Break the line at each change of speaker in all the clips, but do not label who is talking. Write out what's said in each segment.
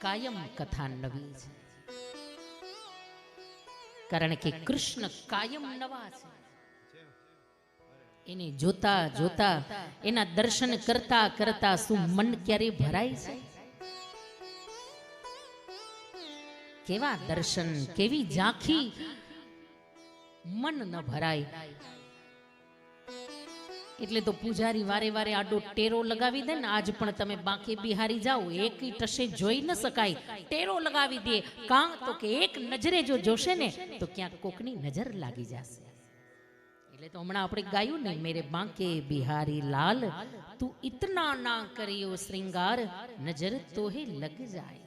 કાયમ કથા નવી છે. કારણ કે કૃષ્ણ કાયમ નવા છે. એને જોતા જોતા, એના દર્શન કરતા કરતા શું મન ક્યારે ભરાય છે? કેવા દર્શન, કેવી ઝાંખી, મન ન ભરાય. એટલે તો પૂજારી વારે વારે આડો ટેરો લગાવી દે ને, આજ પણ તમે બાંકે બિહારી જાઓ એક ટશે જોઈ ન શકાય. ટેરો લગાવી દે. કાં તો કે એક નજરે જો જોશે ને, તો ક્યાંક કોકની નજર લાગી જશે. એટલે તો હમણાં આપણે ગાયું ને, મેરે બાંકે બિહારી લાલ, તું ઇતના ના કર્યો શ્રૃંગાર, નજર તોહે લગ જાય.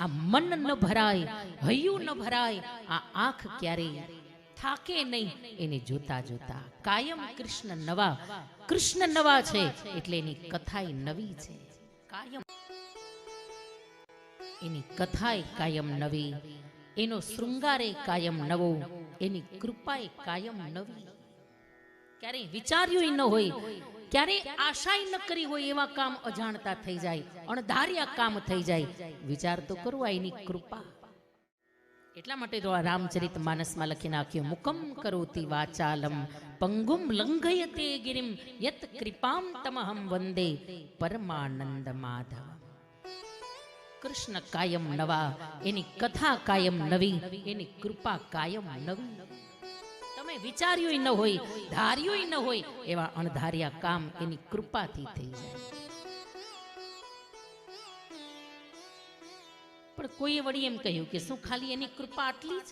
આ મન ન ભરાય, હૈયું ન ભરાય, આ આંખ ક્યારેય થાકે નહીં, એને જોતા જોતા કાયમ કૃષ્ણ નવા કૃષ્ણ નવા છે, એટલે એની કથાય નવી છે. કાયમ એની કથાય કાયમ નવી, એનો શૃંગારે કાયમ નવો, એની કૃપાએ કાયમ નવી. ક્યારેય વિચાર્યું ન હોય ક્યારેય આશાય ન કરી હોય એવા કામ અજાણતા થઈ જાય, અણધાર્યા કામ થઈ જાય. વિચાર તો કરો એની કૃપા. એટલા માટે તો આ રામચરિત માનસમાં લખી નાખ્યું, મુકમ કરોતી વાચાલમ, પંગુમ લંઘયતે ગિરિમ, યત કૃપામ તમહમ વંદે પરમાનંદ માધવ કૃષ્ણ કાયમ નવા, એની કથા કાયમ નવી, એની કૃપા કાયમ નવી. તમે વિચાર્યું ન હોય, ધાર્યું ન હોય, એવા અણધાર્યા કામ એની કૃપાથી થઈ જાય. પણ કોઈએ વળી એમ કહ્યું કે શું ખાલી એની કૃપા આટલી જ?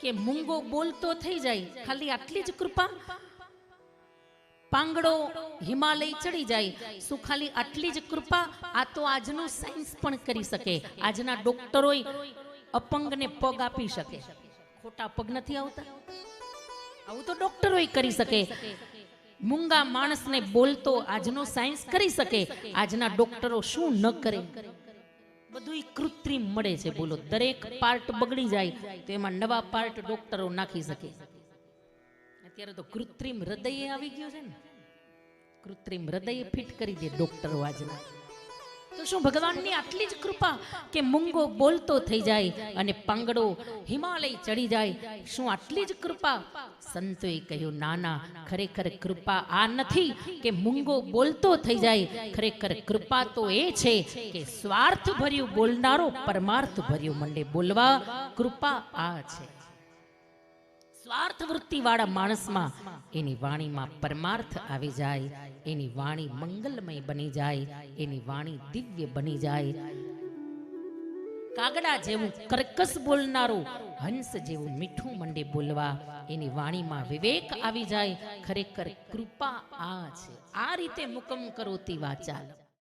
કે મૂંગો બોલતો થઈ જાય, ખાલી આટલી જ કૃપા? પાંગડો હિમાલય ચડી જાય, શું ખાલી આટલી જ કૃપા? આ તો આજનું સાયન્સ પણ કરી શકે. આજના ડોક્ટરોય અપંગને પગ આપી શકે. ખોટા પગ નથી આવતા? આવું તો ડોક્ટરોય કરી શકે. મૂંગા માણસને બોલતો આજનો સાયન્સ કરી શકે. આજના ડોક્ટરો શું ન કરે? બધું કૃત્રિમ મળે છે, બોલો. દરેક પાર્ટ બગડી જાય તો એમાં નવા પાર્ટ ડોક્ટરો નાખી શકે. અત્યારે તો કૃત્રિમ હૃદય આવી ગયો છે ને. કૃત્રિમ હૃદય ફિટ કરી દે ડોક્ટરો આજના. તો શું ભગવાનની આટલી જ કૃપા કે મૂંગો બોલતો થઈ જાય અને પાંગડો હિમાલય ચડી જાય? શું આટલી જ કૃપા? સંતોએ કહ્યું, નાના, ખરેખર કૃપા આ નથી કે મૂંગો બોલતો થઈ જાય. ખરેખર કૃપા તો એ છે કે સ્વાર્થ ભર્યું બોલનારો પરમાર્થ ભર્યું મંડે બોલવા કૃપા આ છે. સ્વાર્થ વૃત્તિવાળા માણસમાં એની વાણીમાં પરમાર્થ આવી જાય, એની વાણી મંગલમય બની જાય, એની વાણી દિવ્ય બની જાય. કાગડા જેવું કર્કશ બોલનારું, હંસ જેવું મીઠું મંડે બોલવા, એની વાણીમાં વિવેક આવી જાય. ખરેખર કૃપા આ છે. આ રીતે મુકમ કરોતી વાચાલ.